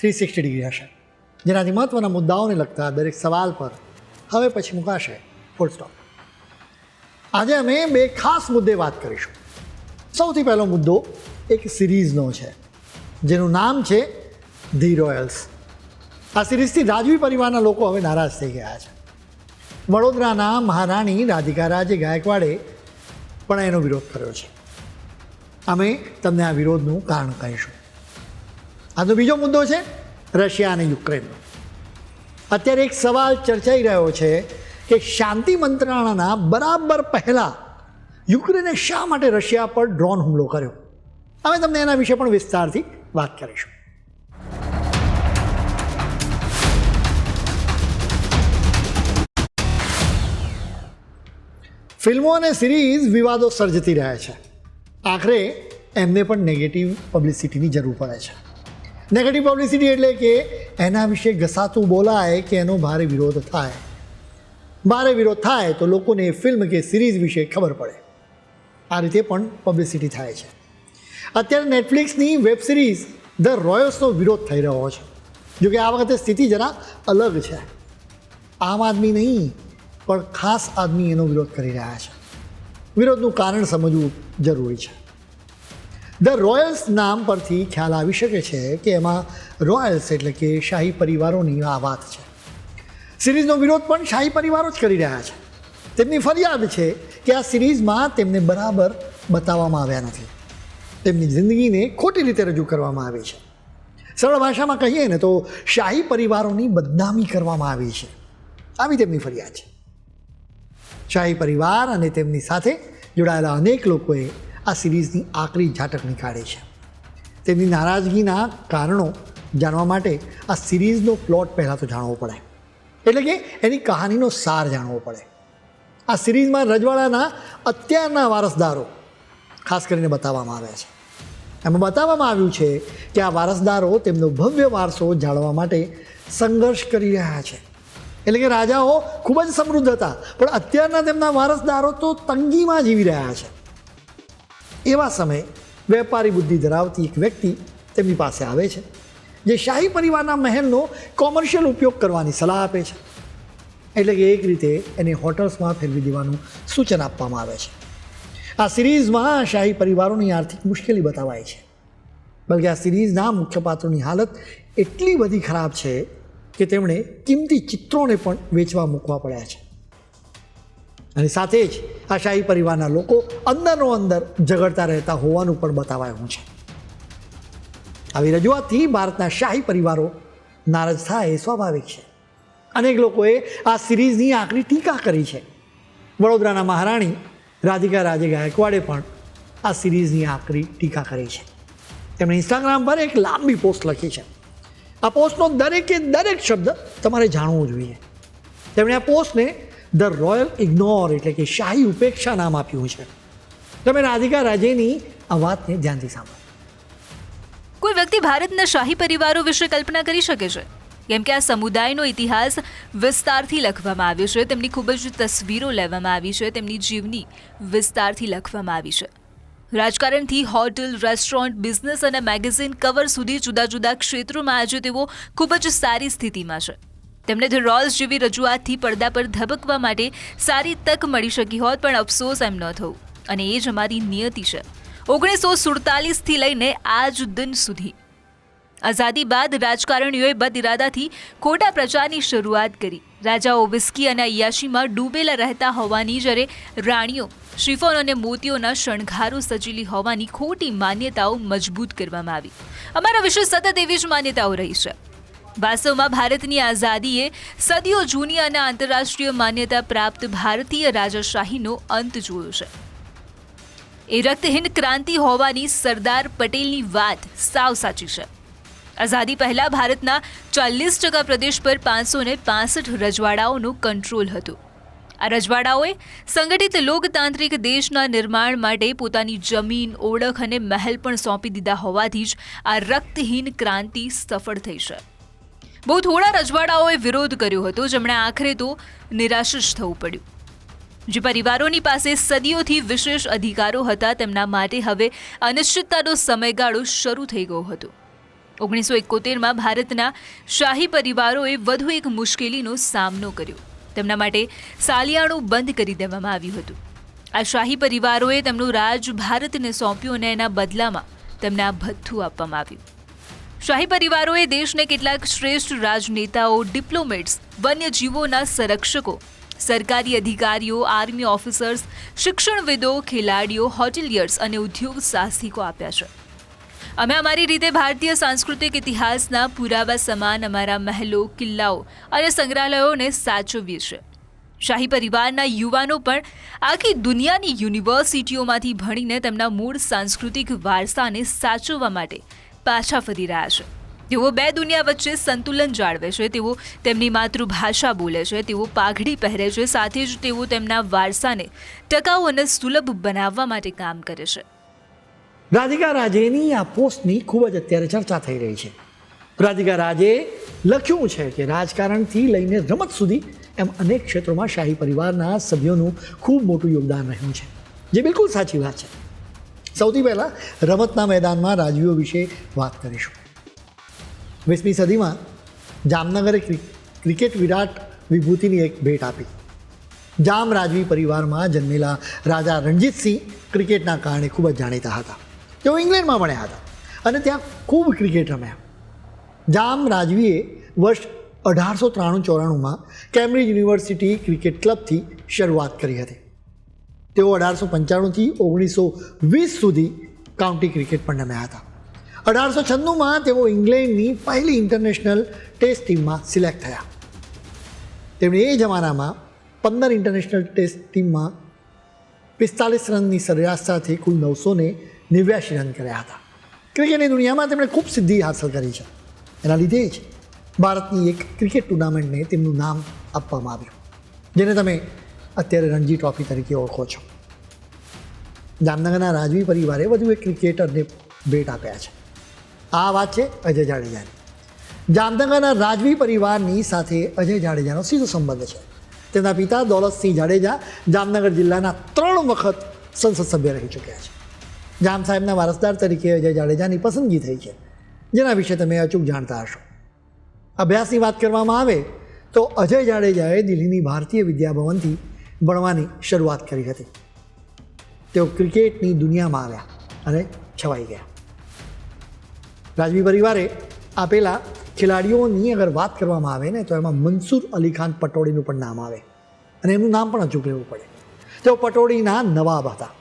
Three sixty degree હશે. જેનાથી મહત્ત્વના મુદ્દાઓને લગતા દરેક સવાલ પર હવે પછી મુકાશે. ફૂલ સ્ટોપ આજે અમે બે ખાસ મુદ્દે વાત કરીશું. સૌથી પહેલો મુદ્દો એક સિરીઝનો છે. જેનું નામ છે ધી રોયલ્સ. આ સિરીઝથી રાજવી પરિવારના લોકો હવે નારાજ થઈ ગયા છે. વડોદરાના મહારાણી રાધિકા રાજે ગાયકવાડે પણ એનો વિરોધ કર્યો છે. અમે તમને આ વિરોધનું કારણ કહીશું. આજનો બીજો મુદ્દો છે. રશિયા અને યુક્રેનનો અત્યારે એક સવાલ ચર્ચાઈ રહ્યો છે કે શાંતિ મંત્રણાના બરાબર પહેલાં યુક્રેને શા માટે રશિયા પર ડ્રોન હુમલો કર્યો? અમે તમને એના વિશે પણ વિસ્તારથી વાત કરીશું. ફિલ્મો અને સિરીઝ વિવાદો સર્જતી રહે છે. આખરે એમને પણ નેગેટિવ પબ્લિસિટીની જરૂર પડે છે. નેગેટિવ પબ્લિસિટી એટલે કે એના વિશે ઘસાતું બોલાય કે એનો ભારે વિરોધ થાય. ભારે વિરોધ થાય તો લોકોને ફિલ્મ કે સિરીઝ વિશે ખબર પડે. આ રીતે પણ પબ્લિસિટી થાય છે. અત્યારે નેટફ્લિક્સની વેબ સિરીઝ ધ રોયલ્સનો વિરોધ થઈ રહ્યો છે. જોકે આ વખતે સ્થિતિ જરા અલગ છે. આમ આદમી નહીં, પણ ખાસ આદમી એનો વિરોધ કરી રહ્યા છે. વિરોધનું કારણ સમજવું જરૂરી છે. ધ રોયલ્સ નામ પરથી ખ્યાલ આવી શકે છે કે એમાં રોયલ્સ એટલે કે શાહી પરિવારોની આ વાત છે. સિરીઝનો વિરોધ પણ શાહી પરિવારો જ કરી રહ્યા છે. તેમની ફરિયાદ છે કે આ સિરીઝમાં તેમને બરાબર બતાવવામાં આવ્યા નથી. તેમની જિંદગીને ખોટી રીતે રજૂ કરવામાં આવી છે. સરળ ભાષામાં કહીએ ને તો શાહી પરિવારોની બદનામી કરવામાં આવી છે. આવી તેમની ફરિયાદ છે. શાહી પરિવાર અને તેમની સાથે જોડાયેલા અનેક લોકોએ આ સિરીઝની આકરી ઝાટક નીકાળે છે. તેમની નારાજગીના કારણો જાણવા માટે આ સિરીઝનો પ્લોટ પહેલાં તો જાણવો પડે એટલે કે એની કહાનીનો સાર જાણવો પડે. આ સિરીઝમાં રજવાડાના અત્યારના વારસદારો ખાસ કરીને બતાવવામાં આવ્યા છે. એમાં બતાવવામાં આવ્યું છે કે આ વારસદારો તેમનો ભવ્ય વારસો જાળવવા માટે સંઘર્ષ કરી રહ્યા છે. એટલે કે રાજાઓ ખૂબ જ સમૃદ્ધ હતા, પણ અત્યારના તેમના વારસદારો તો તંગીમાં જીવી રહ્યા છે. એવા સમયે વેપારી બુદ્ધિ ધરાવતી એક વ્યક્તિ તેમની પાસે આવે છે, જે શાહી પરિવારના મહેલનો કોમર્શિયલ ઉપયોગ કરવાની સલાહ આપે છે. એટલે કે એક રીતે એને હોટલ્સમાં ફેરવી દેવાનું સૂચન આપવામાં આવે છે. આ સિરીઝમાં શાહી પરિવારોની આર્થિક મુશ્કેલી બતાવાય છે. બલકે આ સિરીઝના મુખ્ય પાત્રોની હાલત એટલી બધી ખરાબ છે કે તેમણે કિંમતી ચિત્રોને પણ વેચવા મૂકવા પડ્યા છે. અને સાથે જ આ શાહી પરિવારના લોકો અંદરનો અંદર ઝઘડતા રહેતા હોવાનું પણ બતાવાયું છે. આવી રજૂઆતથી ભારતના શાહી પરિવારો નારાજ થાય એ સ્વાભાવિક છે. અનેક લોકોએ આ સિરીઝની આકરી ટીકા કરી છે. વડોદરાના મહારાણી રાધિકા રાજે ગાયકવાડે પણ આ સિરીઝની આકરી ટીકા કરી છે. તેમણે ઇન્સ્ટાગ્રામ પર એક લાંબી પોસ્ટ લખી છે. આ પોસ્ટનો દરેકે દરેક શબ્દ તમારે જાણવો જોઈએ. તેમણે આ પોસ્ટને ધ રોયલ ઇગ્નોર એટલે કે શાહી ઉપેક્ષા નામ આપ્યું છે. તમે રાધિકા રાજેની આ વાતને ધ્યાનથી સાંભળો. કોઈ વ્યક્તિ ભારતના શાહી પરિવારો વિશે કલ્પના કરી શકે છે? કેમ કે આ સમુદાયનો ઇતિહાસ વિસ્તારથી લખવામાં આવ્યો છે. તેમની ખૂબ જ તસવીરો લેવામાં આવી છે. તેમની જીવની વિસ્તારથી લખવામાં આવી છે. રાજકારણથી હોટલ, રેસ્ટોરન્ટ, બિઝનેસ અને મેગેઝિન કવર સુધી જુદા જુદા ક્ષેત્રોમાં આજે તેઓ ખૂબ જ સારી સ્થિતિમાં છે. તેમને ધ રોલ્સ જેવી રજૂઆતથી પડદા પર ધબકવા માટે સારી તક મળી શકી હોત, પણ અફસોસ એમ ન થયું અને એ જ અમારી નિયતિ છે. ઓગણીસો સુડતાલીસથી લઈને આજ દિન સુધી. આઝાદી બાદ રાજકારણીઓએ બદ ઇરાદાથી ખોટા પ્રચારની શરૂઆત કરી. રાજાઓ વિસ્કી અને અયાશીમાં ડૂબેલા રહેતા હોવાની જ્યારે રાણીઓ શ્રીફોન અને મોતીઓના શણગારો સજીલી હોવાની ખોટી માન્યતાઓ મજબૂત કરવામાં આવી. અમારા વિશે સતત એવી જ માન્યતાઓ રહી છે. વાસ્તવમાં ભારતની આઝાદીએ સદીઓ જૂની અને આંતરરાષ્ટ્રીય માન્યતા પ્રાપ્ત ભારતીય રાજાશાહીનો અંત જોયો છે. એ રક્તહીન ક્રાંતિ હોવાની સરદાર પટેલની વાત સાવ સાચી છે. આઝાદી પહેલાં ભારતના ચાલીસ ટકા પ્રદેશ પર પાંચસો ને પાસઠ રજવાડાઓનું કંટ્રોલ હતું. આ રજવાડાઓએ સંગઠિત લોકતાંત્રિક દેશના નિર્માણ માટે પોતાની જમીન, ઓળખ અને મહેલ પણ સોંપી દીધા હોવાથી જ આ રક્તહીન ક્રાંતિ સફળ થઈ છે. બહુ થોડા રજવાડાઓએ વિરોધ કર્યો હતો, જેમણે આખરે તો નિરાશ જ થવું પડ્યું. જે પરિવારોની પાસે સદીઓથી વિશેષ અધિકારો હતા, તેમના માટે હવે અનિશ્ચિતતાનો સમયગાળો શરૂ થઈ ગયો હતો. ઓગણીસો એકોતેરમાં ભારતના શાહી પરિવારોએ વધુ એક મુશ્કેલીનો સામનો કર્યો. તેમના માટે સાલિયાણું બંધ કરી દેવામાં આવ્યું હતું. આ શાહી પરિવારોએ તેમનું રાજ ભારતને સોંપ્યું અને એના બદલામાં તેમને આ ભથ્થું આપવામાં આવ્યું. શાહી પરિવારોએ દેશને કેટલાક શ્રેષ્ઠ રાજનેતાઓ ડિપ્લોમેટ્સ વન્યજીવોના સંરક્ષકો, સરકારી અધિકારીઓ આર્મી ઓફિસર્સ શિક્ષણવિદો, ખેલાડીઓ હોટેલિયર્સ અને ઉદ્યોગ સાહસિકો આપ્યા છે. અમે અમારી રીતે ભારતીય સાંસ્કૃતિક ઇતિહાસના પુરાવા સમાન અમારા મહેલો, કિલ્લાઓ અને સંગ્રહાલયોને સાચવીએ છીએ. શાહી પરિવારના યુવાનો પણ આખી દુનિયાની યુનિવર્સિટીઓમાંથી ભણીને તેમના મૂળ સાંસ્કૃતિક વારસાને સાચવવા માટે પાછા ફરી રહ્યા છે. તેઓ બે દુનિયા વચ્ચે સંતુલન જાળવે છે, તેઓ તેમની માતૃભાષા બોલે છે, તેઓ પાઘડી પહેરે છે, સાથે જ તેઓ તેમના વારસાને ટકાઉ અને સુલભ બનાવવા માટે કામ કરે છે. રાધિકા રાજેની આ પોસ્ટની ખૂબ જ અત્યારે ચર્ચા થઈ રહી છે. રાધિકા રાજે લખ્યું છે કે રાજકારણથી લઈને રમત સુધી એમ અનેક ક્ષેત્રોમાં શાહી પરિવારના સભ્યોનું ખૂબ મોટું યોગદાન રહ્યું છે. જે બિલકુલ સાચી વાત છે. સૌથી પહેલાં રમતના મેદાનમાં રાજવીઓ વિશે વાત કરીશું. વીસમી સદીમાં જામનગરે ક્રિ- ક્રિકેટ વિરાટ વિભૂતિની એક ભેટ આપી. જામ રાજવી પરિવારમાં જન્મેલા રાજા રણજીતસિંહ ક્રિકેટના કારણે ખૂબ જ જાણીતા હતા. તેઓ ઇંગ્લેન્ડમાં ભણ્યા હતા અને ત્યાં ખૂબ ક્રિકેટ રમ્યા. જામ રાજવીએ વર્ષ અઢારસો ત્રાણું ચોરાણુંમાં કેમ્બ્રિજ યુનિવર્સિટી ક્રિકેટ ક્લબથી શરૂઆત કરી હતી. તેઓ અઢારસો પંચાણુંથી ઓગણીસો વીસ સુધી કાઉન્ટી ક્રિકેટ પણ રમ્યા હતા. અઢારસો છન્નુંમાં તેઓ ઇંગ્લેન્ડની પહેલી ઇન્ટરનેશનલ ટેસ્ટ ટીમમાં સિલેક્ટ થયા. તેમણે એ જમાનામાં પંદર ઇન્ટરનેશનલ ટેસ્ટ ટીમમાં પિસ્તાલીસ રનની સરેરાશ સાથે કુલ નવસો ને નેવ્યાસી રન કર્યા હતા. ક્રિકેટની દુનિયામાં તેમણે ખૂબ સિદ્ધિ હાંસલ કરી છે. એના લીધે જ ભારતની એક ક્રિકેટ ટુર્નામેન્ટને તેમનું નામ આપવામાં આવ્યું. જેને તમે અત્યારે રણજી ટ્રોફી તરીકે ઓળખો છો. જામનગરના રાજવી પરિવારે વધુ એક ક્રિકેટરને ભેટ આપ્યા છે. આ વાત છે અજય જાડેજાની. જામનગરના રાજવી પરિવારની સાથે અજય જાડેજાનો સીધો સંબંધ છે. તેના પિતા દોલતસિંહ જાડેજા જામનગર જિલ્લાના ત્રણ વખત સંસદ સભ્ય રહી ચૂક્યા છે. જામ સાહેબના વારસદાર તરીકે અજય જાડેજાની પસંદગી થઈ છે. જેના વિશે તમે અચૂક જાણતા હશો. અભ્યાસની વાત કરવામાં આવે તો અજય જાડેજાએ દિલ્હીની ભારતીય વિદ્યાભવનથી ભણવાની શરૂઆત કરી હતી. તેઓ ક્રિકેટની દુનિયામાં આવ્યા અને છવાઈ ગયા. રાજવી પરિવારે આપેલા ખેલાડીઓની અગર વાત કરવામાં આવે ને, તો એમાં મનસૂર અલી ખાન પટોળીનું પણ નામ આવે અને એમનું નામ પણ અચૂક લેવું પડે. તેઓ પટોળીના નવાબ હતા.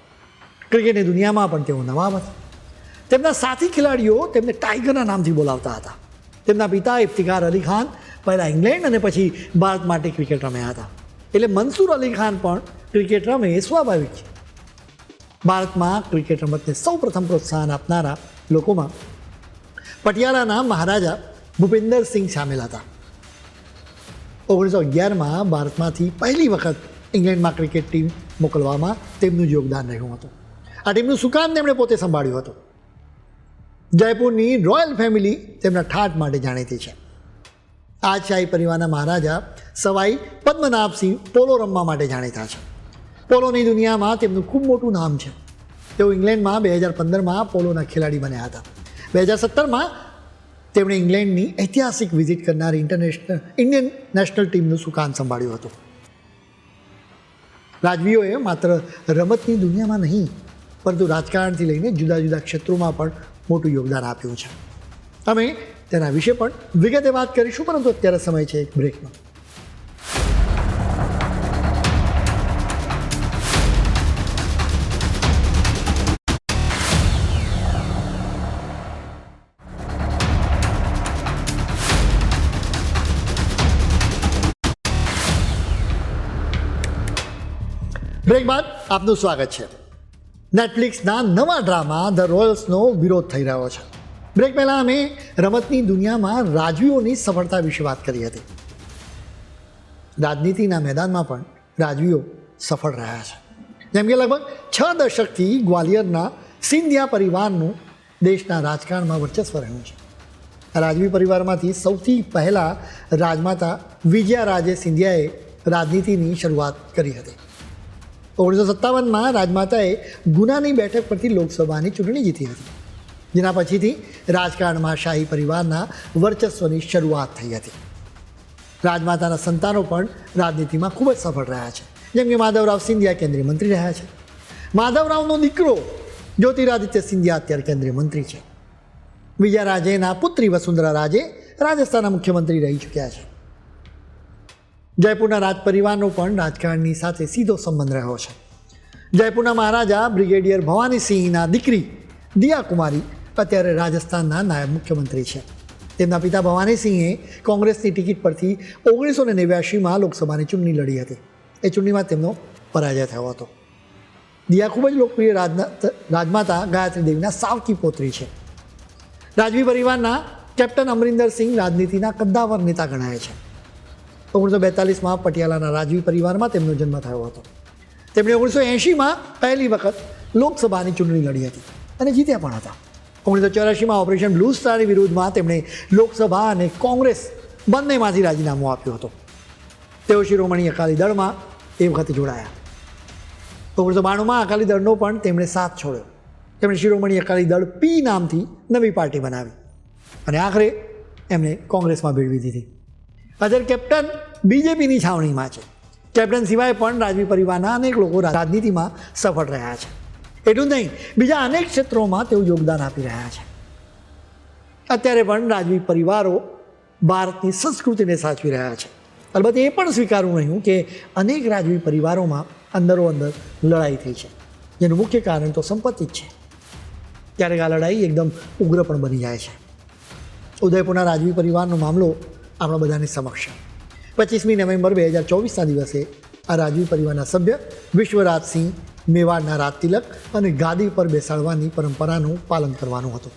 ક્રિકેટની દુનિયામાં પણ તેઓ નવાબ હતા. તેમના સાથી ખેલાડીઓ તેમને ટાઈગરના નામથી બોલાવતા હતા. તેમના પિતા ઇફ્તિખાર અલી ખાન, પહેલાં ઇંગ્લેન્ડ અને પછી ભારત માટે ક્રિકેટ રમ્યા હતા. એટલે મનસૂર અલી ખાન પણ ક્રિકેટ રમે એ સ્વાભાવિક છે. ભારતમાં ક્રિકેટ રમતને સૌપ્રથમ પ્રોત્સાહન આપનારા લોકોમાં પટિયાલાના મહારાજા ભૂપેન્દર સિંહ સામેલ હતા. ઓગણીસો અગિયારમાં ભારતમાંથી પહેલી વખત ઇંગ્લેન્ડમાં ક્રિકેટ ટીમ મોકલવામાં તેમનું યોગદાન રહ્યું હતું. આ ટીમનું સુકાન તેમણે પોતે સંભાળ્યું હતું? જયપુરની રોયલ ફેમિલી તેમના ઠાટ માટે જાણીતી છે. આ શાહી પરિવારના મહારાજા સવાઈ પદ્મનાભસિંહ પોલો રમવા માટે જાણીતા છે. પોલોની દુનિયામાં તેમનું ખૂબ મોટું નામ છે. તેઓ ઇંગ્લેન્ડમાં બે હજાર પંદરમાં પોલોના ખેલાડી બન્યા હતા. બે હજાર સત્તરમાં તેમણે ઇંગ્લેન્ડની ઐતિહાસિક વિઝિટ કરનારી ઇન્ટરનેશનલ, ઇન્ડિયન નેશનલ ટીમનું સુકાન સંભાળ્યું હતું. રાજવીઓએ માત્ર રમતની દુનિયામાં નહીં, પરંતુ રાજકારણથી લઈને જુદા જુદા ક્ષેત્રોમાં પણ મોટું યોગદાન આપ્યું છે. અમે તેના વિશે પણ વિગતે વાત કરીશું, પરંતુ અત્યારે સમય છે એક બ્રેકનો બ્રેક બાદ આપનું સ્વાગત છે. નેટફ્લિક્સના નવા ડ્રામા ધ રોયલ્સનો વિરોધ થઈ રહ્યો છે. બ્રેક પહેલાં અમે રમતની દુનિયામાં રાજવીઓની સફળતા વિશે વાત કરી હતી. રાજનીતિના મેદાનમાં પણ રાજવીઓ સફળ રહ્યા છે. જેમ કે લગભગ છ દશકથી ગ્વાલિયરના સિંધિયા પરિવારનું દેશના રાજકારણમાં વર્ચસ્વ રહ્યું છે. રાજવી પરિવારમાંથી સૌથી પહેલાં રાજમાતા વિજયા રાજે સિંધિયાએ રાજનીતિની શરૂઆત કરી હતી. ઓગણીસો સત્તાવનમાં રાજમાતાએ ગુનાની બેઠક પરથી લોકસભાની ચૂંટણી જીતી હતી. જેના પછીથી રાજકારણમાં શાહી પરિવારના વર્ચસ્વની શરૂઆત થઈ હતી. રાજમાતાના સંતાનો પણ રાજનીતિમાં ખૂબ જ સફળ રહ્યા છે. જેમ કે માધવરાવ સિંધિયા કેન્દ્રીય મંત્રી રહ્યા છે. માધવરાવનો દીકરો જ્યોતિરાદિત્ય સિંધિયા અત્યારે કેન્દ્રીય મંત્રી છે. વિજયા રાજેના પુત્રી વસુંધરા રાજે રાજસ્થાનના મુખ્યમંત્રી રહી ચૂક્યા છે. જયપુરના રાજ પરિવારનો પણ રાજકારણની સાથે સીધો સંબંધ રહ્યો છે. જયપુરના મહારાજા બ્રિગેડિયર ભવાનીસિંહના દીકરી દિયા કુમારી અત્યારે રાજસ્થાનના નાયબ મુખ્યમંત્રી છે. તેમના પિતા ભવાનીસિંહે કોંગ્રેસની ટિકિટ પરથી ઓગણીસો ને નેવ્યાસીમાં લોકસભાની ચૂંટણી લડી હતી. એ ચૂંટણીમાં તેમનો પરાજય થયો હતો. દિયા ખૂબ જ લોકપ્રિય રાજમાતા ગાયત્રી દેવીના સાવકી પોત્રી છે. રાજવી પરિવારના કેપ્ટન અમરિંદર સિંહ રાજનીતિના કદ્દાવર નેતા ગણાય છે. ઓગણીસો બેતાલીસમાં પટિયાલાના રાજવી પરિવારમાં તેમનો જન્મ થયો હતો. તેમણે ઓગણીસો એંશીમાં પહેલી વખત લોકસભાની ચૂંટણી લડી હતી અને જીત્યા પણ હતા. ઓગણીસો ચોરાશીમાં ઓપરેશન બ્લુ સ્ટારની વિરુદ્ધમાં તેમણે લોકસભા અને કોંગ્રેસ બંનેમાંથી રાજીનામું આપ્યું હતું. તેઓ શિરોમણી અકાલી દળમાં એ વખતે જોડાયા. ઓગણીસો બાણુંમાં અકાલી દળનો પણ તેમણે સાથ છોડ્યો. તેમણે શિરોમણી અકાલી દળ પી નામથી નવી પાર્ટી બનાવી અને આખરે એમણે કોંગ્રેસમાં ભેળવી દીધી. અત્યારે કેપ્ટન બીજેપીની છાવણીમાં છે. કેપ્ટન સિવાય પણ રાજવી પરિવારના અનેક લોકો રાજનીતિમાં સફળ રહ્યા છે. એટલું નહીં. બીજા અનેક ક્ષેત્રોમાં તેઓ યોગદાન આપી રહ્યા છે. અત્યારે પણ રાજવી પરિવારો ભારતની સંસ્કૃતિને સાચવી રહ્યા છે. અલબત્ત એ પણ સ્વીકારવું રહ્યું કે અનેક રાજવી પરિવારોમાં અંદરો અંદર લડાઈ થઈ છે. જેનું મુખ્ય કારણ તો સંપત્તિ જ છે. ક્યારેક આ લડાઈ એકદમ ઉગ્ર પણ બની જાય છે. ઉદયપુરના રાજવી પરિવારનો મામલો આપણા બધાની સમક્ષ પચીસમી નવેમ્બર બે હજાર ચોવીસના દિવસે આ રાજવી પરિવારના સભ્ય વિશ્વરાજસિંહ મેવાડના રાજ તિલક અને ગાદી પર બેસાડવાની પરંપરાનું પાલન કરવાનું હતું.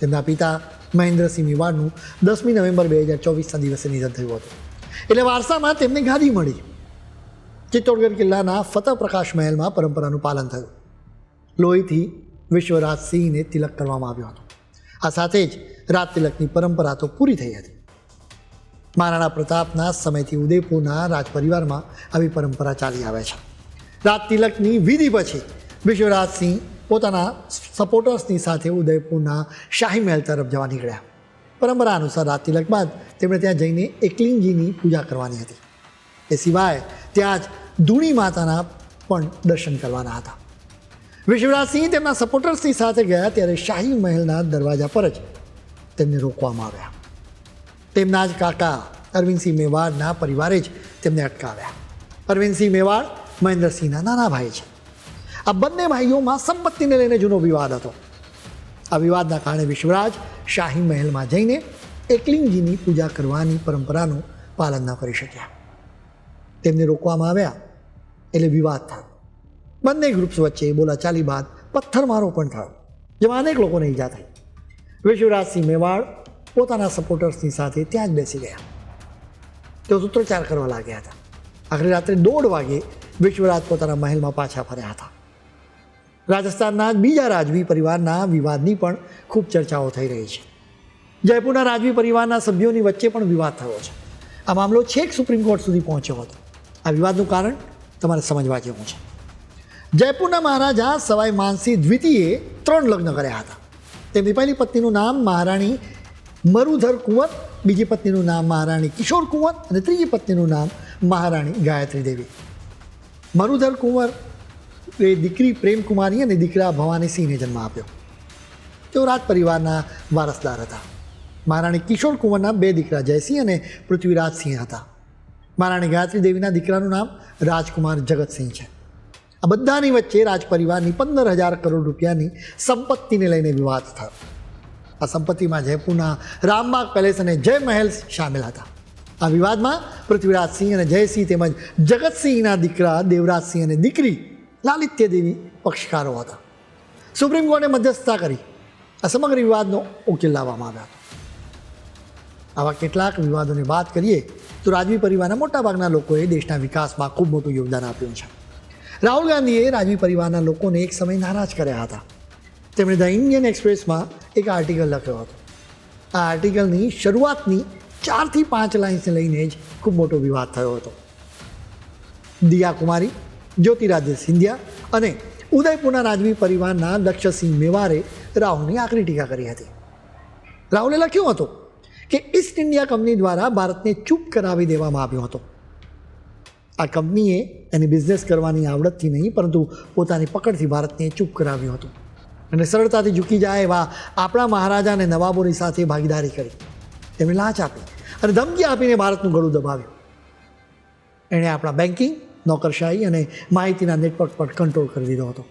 તેમના પિતા મહેન્દ્રસિંહ મેવાડનું દસમી નવેમ્બર બે હજાર ચોવીસના દિવસે નિધન થયું હતું. એટલે વારસામાં તેમને ગાદી મળી. ચિત્તોડગઢ કિલ્લાના ફતહ પ્રકાશ મહેલમાં પરંપરાનું પાલન થયું. લોહીથી વિશ્વરાજસિંહને તિલક કરવામાં આવ્યો હતો. આ સાથે જ રાજ તિલકની પરંપરા તો પૂરી થઈ હતી. મહારાણા પ્રતાપના સમયથી ઉદયપુરના રાજપરિવારમાં આવી પરંપરા ચાલી આવે છે. રાજ તિલકની વિધિ પછી વિશ્વરાજસિંહ પોતાના સપોર્ટર્સની સાથે ઉદયપુરના શાહી મહેલ તરફ જવા નીકળ્યા. પરંપરા અનુસાર રાજ તિલક બાદ તેમણે ત્યાં જઈને એકલિંગજીની પૂજા કરવાની હતી. એ સિવાય ત્યાં જ ધૂણી માતાના પણ દર્શન કરવાના હતા. વિશ્વરાજસિંહ તેમના સપોર્ટર્સની સાથે ગયા ત્યારે શાહી મહેલના દરવાજા પર જ તેમને રોકવામાં આવ્યા. તેમના જ કાકા અરવિંદસિંહ મેવાડના પરિવારે જ તેમને અટકાવ્યા. અરવિંદસિંહ મેવાડ મહેન્દ્રસિંહના નાના ભાઈ છે. આ બંને ભાઈઓમાં સંપત્તિને લઈને જૂનો વિવાદ હતો. આ વિવાદના કારણે વિશ્વરાજ શાહી મહેલમાં જઈને એકલિંગજીની પૂજા કરવાની પરંપરાનું પાલન ન કરી શક્યા. તેમને રોકવામાં આવ્યા એટલે વિવાદ થયો. બંને ગ્રુપ્સ વચ્ચે બોલાચાલી બાદ પથ્થરમારો પણ થયો, જેમાં અનેક લોકોને ઈજા થઈ. વિશ્વરાજસિંહ મેવાડ પોતાના સપોર્ટર્સની સાથે ત્યાં જ બેસી ગયા. તેઓ સૂત્રોચ્ચાર કરવા લાગ્યા હતા. આખરે રાત્રે દોઢ વાગે વિશ્વરાજ પોતાના મહેલમાં પાછા ફર્યા હતા. રાજસ્થાનના બીજા રાજવી પરિવારના વિવાદની પણ ખૂબ ચર્ચાઓ થઈ રહી છે. જયપુરના રાજવી પરિવારના સભ્યોની વચ્ચે પણ વિવાદ થયો છે. આ મામલો છેક સુપ્રીમ કોર્ટ સુધી પહોંચ્યો હતો. આ વિવાદનું કારણ તમારે સમજવા જેવું છે. જયપુરના મહારાજા સવાઈ માનસિંહ દ્વિતીયે ત્રણ લગ્ન કર્યા હતા. તેમની પહેલી પત્નીનું નામ મહારાણી મરુધર કુંવર બીજી પત્નીનું નામ મહારાણી કિશોર કુંવર અને ત્રીજી પત્નીનું નામ મહારાણી ગાયત્રી દેવી. મરુધર કુંવર એ દીકરી પ્રેમકુમારી અને દીકરા ભવાનીસિંહને જન્મ આપ્યો. તેઓ રાજ પરિવારના વારસદાર હતા. મહારાણી કિશોર કુંવરના બે દીકરા જયસિંહ અને પૃથ્વીરાજસિંહ હતા. મહારાણી ગાયત્રી દેવીના દીકરાનું નામ રાજકુમાર જગતસિંહ છે. આ બધાની વચ્ચે રાજ પરિવારની પંદર હજાર કરોડ રૂપિયાની સંપત્તિને લઈને વિવાદ થયો. આ સંપત્તિમાં જયપુરના રામબાગ પેલેસ અને જય મહેલ સામેલ હતા. આ વિવાદમાં પૃથ્વીરાજસિંહ અને જયસિંહ તેમજ જગતસિંહના દીકરા દેવરાજસિંહ અને દીકરી લાલિત્ય દેવી પક્ષકારો હતા. સુપ્રીમ કોર્ટે મધ્યસ્થતા કરી. આ સમગ્ર વિવાદનો ઉકેલ લાવવામાં આવ્યો હતો. આવા કેટલાક વિવાદોની વાત કરીએ તો રાજવી પરિવારના મોટાભાગના લોકોએ દેશના વિકાસમાં ખૂબ મોટું યોગદાન આપ્યું છે. રાહુલ ગાંધીએ રાજવી પરિવારના લોકોને એક સમય નારાજ કર્યા હતા. તેમણે ધ ઇન્ડિયન એક્સપ્રેસમાં એક આર્ટિકલ લખ્યો હતો. આ આર્ટિકલની શરૂઆતની ચારથી પાંચ લાઇન્સને લઈને જ ખૂબ મોટો વિવાદ થયો હતો. દિયા કુમારી જ્યોતિરાજ્ય સિંધિયા અને ઉદયપુરના રાજવી પરિવારના લક્ષ્યસિંહ મેવારે રાહુલની આકરી ટીકા કરી હતી. રાહુલે લખ્યું હતું કે ઈસ્ટ ઇન્ડિયા કંપની દ્વારા ભારતને ચૂપ કરાવી દેવામાં આવ્યો હતો. આ કંપનીએ એની બિઝનેસ કરવાની આવડતથી નહીં, પરંતુ પોતાની પકડથી ભારતને ચૂપ કરાવ્યું હતું. અને સરળતાથી ઝૂકી જાય એવા આપણા મહારાજા અને નવાબોની સાથે ભાગીદારી કરી. તેમણે લાંચ આપી અને ધમકી આપીને ભારતનું ગળું દબાવ્યું. એણે આપણા બેન્કિંગ નોકરશાહી અને માહિતીના નેટવર્ક પર કંટ્રોલ કરી દીધો હતો.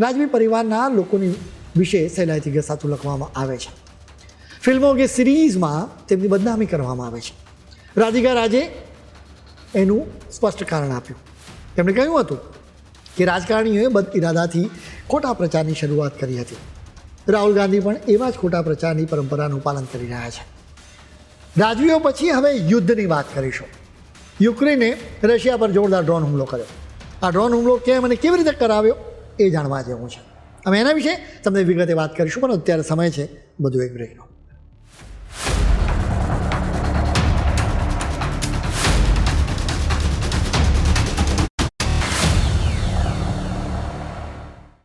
રાજવી પરિવારના લોકોની વિશે સહેલાઈથી ઘસાતું લખવામાં આવે છે. ફિલ્મો કે સિરીઝમાં તેમની બદનામી કરવામાં આવે છે. રાધિકા રાજે એનું સ્પષ્ટ કારણ આપ્યું. તેમણે કહ્યું હતું કે રાજકારણીઓએ બદ ઇરાદાથી ખોટા પ્રચારની શરૂઆત કરી હતી. રાહુલ ગાંધી પણ એવા જ ખોટા પ્રચારની પરંપરાનું પાલન કરી રહ્યા છે. રાજવીઓ પછી હવે યુદ્ધની વાત કરીશું. યુક્રેને રશિયા પર જોરદાર ડ્રોન હુમલો કર્યો. આ ડ્રોન હુમલો કેમ અને કેવી રીતે કરાવ્યો એ જાણવા જેવું છે. અમે એના વિશે તમને વિગતે વાત કરીશું, પણ અત્યારે સમય છે, બધું એક બ્રેકનો